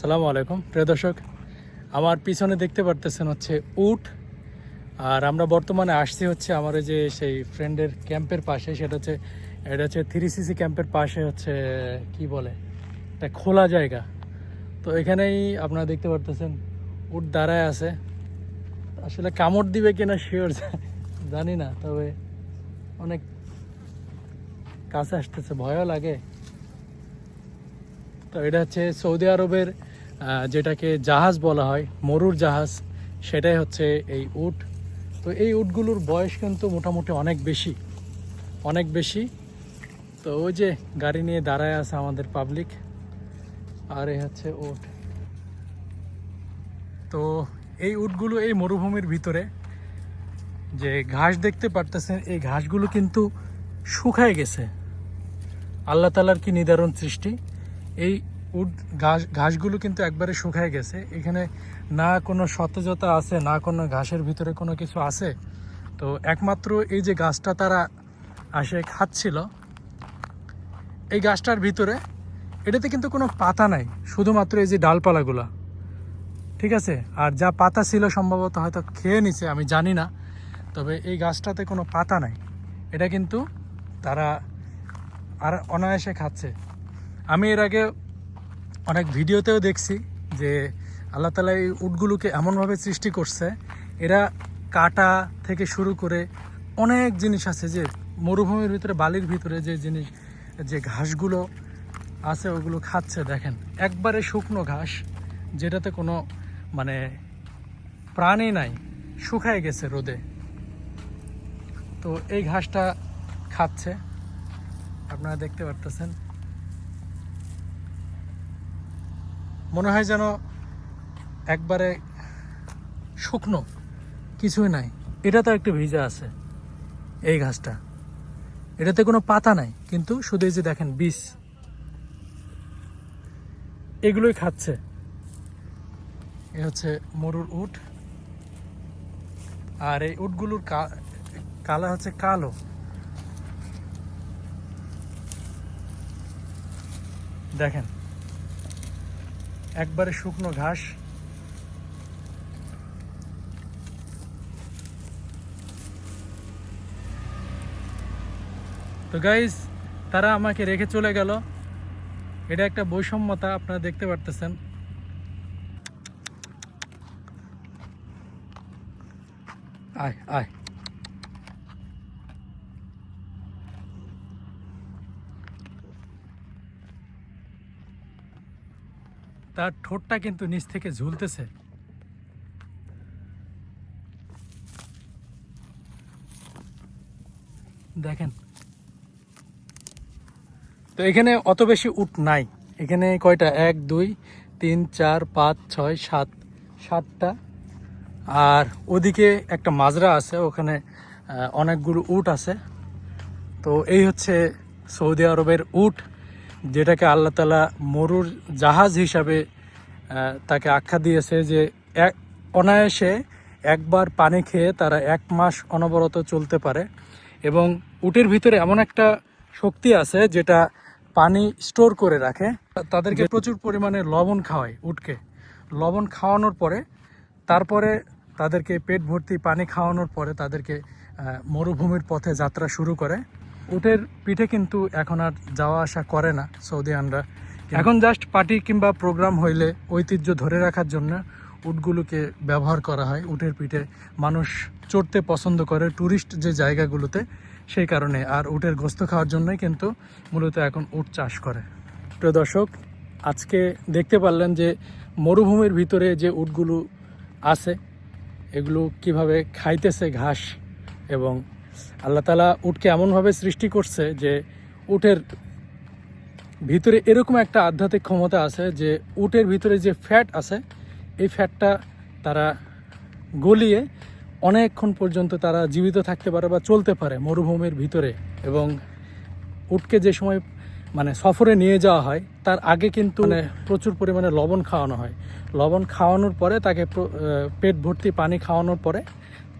সালামু আলাইকুম। প্রিয় দর্শক, আমার পিছনে দেখতে পারতেছেন হচ্ছে উট। আর আমরা বর্তমানে আসছি হচ্ছে আমার ওই যে সেই ফ্রেন্ডের ক্যাম্পের পাশে, সেটা হচ্ছে, এটা হচ্ছে থ্রি সিসি ক্যাম্পের পাশে হচ্ছে, কি বলে, একটা খোলা জায়গা। তো এখানেই আপনারা দেখতে পারতেছেন, উট দাঁড়ায় আছে। আসলে কামড় দিবে কিনা শিওর জানি না, তবে অনেক কাছে আসতেছে, ভয়ও লাগে। তো এটা হচ্ছে সৌদি আরবের যেটাকে জাহাজ বলা হয়, মরুর জাহাজ, সেটাই হচ্ছে এই উট। তো এই উটগুলোর বয়স কিন্তু মোটামুটি অনেক বেশি অনেক বেশি। তো ওই যে গাড়ি নিয়ে দাঁড়ায় আছে আমাদের পাবলিক আর এই হচ্ছে উট। তো এই উটগুলো এই মরুভূমির ভিতরে, যে ঘাস দেখতে পারতেছেন, এই ঘাসগুলো কিন্তু শুকায় গেছে। আল্লাহ তালার কি নিদারণ সৃষ্টি। এই উড ঘাস, ঘাসগুলো কিন্তু একবারে শুকায় গেছে। এখানে না কোনো সতেজতা আছে, না কোনো ঘাসের ভিতরে কোনো কিছু আছে। তো একমাত্র এই যে গাছটা তারা আসে খাচ্ছিল, এই গাছটার ভিতরে এটাতে কিন্তু কোনো পাতা নাই, শুধুমাত্র এই যে ডালপালাগুলা। ঠিক আছে? আর যা পাতা ছিল সম্ভবত হয়তো খেয়ে নিছে, আমি জানি না। তবে এই গাছটাতে কোনো পাতা নাই। এটা কিন্তু তারা আর অনায়াসে খাচ্ছে। আমি এর আগে অনেক ভিডিওতেও দেখছি যে আল্লাহ তালা এই উটগুলোকে এমনভাবে সৃষ্টি করছে। এরা কাটা থেকে শুরু করে অনেক জিনিস আছে যে মরুভূমির ভিতরে, বালির ভিতরে যে জিনিস, যে ঘাসগুলো আছে, ওগুলো খাচ্ছে, দেখেন। একবারে শুকনো ঘাস, যেটাতে কোনো মানে প্রাণী নাই, শুকায় গেছে রোদে। তো এই ঘাসটা খাচ্ছে। আপনারা দেখতে পারতেছেন। মনে হয় যেন একবারে শুকনো, কিছুই নাই। এটা তো একটু ভিজা আছে, এই ঘাসটা। এটাতে কোনো পাতা নাই, কিন্তু শুধু এই যে দেখেন বিষ। এগুলোই খাচ্ছে। এ হচ্ছে মরুর উট। আর এই উটগুলোর কালার হচ্ছে কালো। দেখেন একবারে শুকনো ঘাস। তো গাইজ তারা আমাকে রেখে চলে গেল। এটা একটা বৈষম্যতা, আপনারা দেখতে পারতেছেন। আয় আয়। তার ঠোঁটটা কিন্তু নিচ থেকে ঝুলতেছে। দেখেন। তো এখানে অত বেশি উট নাই। এখানে কয়টা? এক, দুই, তিন, চার, পাঁচ, ছয়, সাত, সাতটা। আর ওদিকে একটা মাজরা আছে, ওখানে অনেকগুলো উট আছে। তো এই হচ্ছে সৌদি আরবের উট। যেটাকে আল্লাহ তালা মরুর জাহাজ হিসাবে তাকে আখ্যা দিয়েছে যে এক অনায়াসে একবার পানি খেয়ে তারা এক মাস অনবরত চলতে পারে এবং উটের ভিতরে এমন একটা শক্তি আছে যেটা পানি স্টোর করে রাখে। তাদেরকে প্রচুর পরিমাণে লবণ খাওয়ায় উটকে। লবণ খাওয়ানোর পরে তারপরে তাদেরকে পেট ভর্তি পানি খাওয়ানোর পরে তাদেরকে মরুভূমির পথে যাত্রা শুরু করে। উটের পিঠে কিন্তু এখন আর যাওয়া আসা করে না সৌদি সৌদিয়ানরা এখন জাস্ট পার্টি কিংবা প্রোগ্রাম হইলে ঐতিহ্য ধরে রাখার জন্য উটগুলোকে ব্যবহার করা হয়। উটের পিঠে মানুষ চড়তে পছন্দ করে ট্যুরিস্ট যে জায়গাগুলোতে, সেই কারণে। আর উটের গোস্ত খাওয়ার জন্যই কিন্তু মূলত এখন উট চাষ করে। প্রিয় দর্শক, আজকে দেখতে পারলেন যে মরুভূমির ভিতরে যে উটগুলো আছে, এগুলো কীভাবে খাইতেছে ঘাস এবং আল্লাহ তালা উটকে এমনভাবে সৃষ্টি করছে যে উটের ভিতরে এরকম একটা আধ্যাত্মিক ক্ষমতা আছে যে উটের ভিতরে যে ফ্যাট আছে, এই ফ্যাটটা তারা গলিয়ে অনেকক্ষণ পর্যন্ত তারা জীবিত থাকতে পারে বা চলতে পারে মরুভূমির ভিতরে এবং উটকে যে সময় মানে সফরে নিয়ে যাওয়া হয়, তার আগে কিন্তু মানে প্রচুর পরিমাণে লবণ খাওয়ানো হয়। লবণ খাওয়ানোর পরে তাকে পেট ভর্তি পানি খাওয়ানোর পরে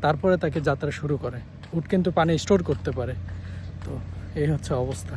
তারপরে তাকে যাত্রা শুরু করে। উট কিন্তু পানি স্টোর করতে পারে। তো এই হচ্ছে অবস্থা।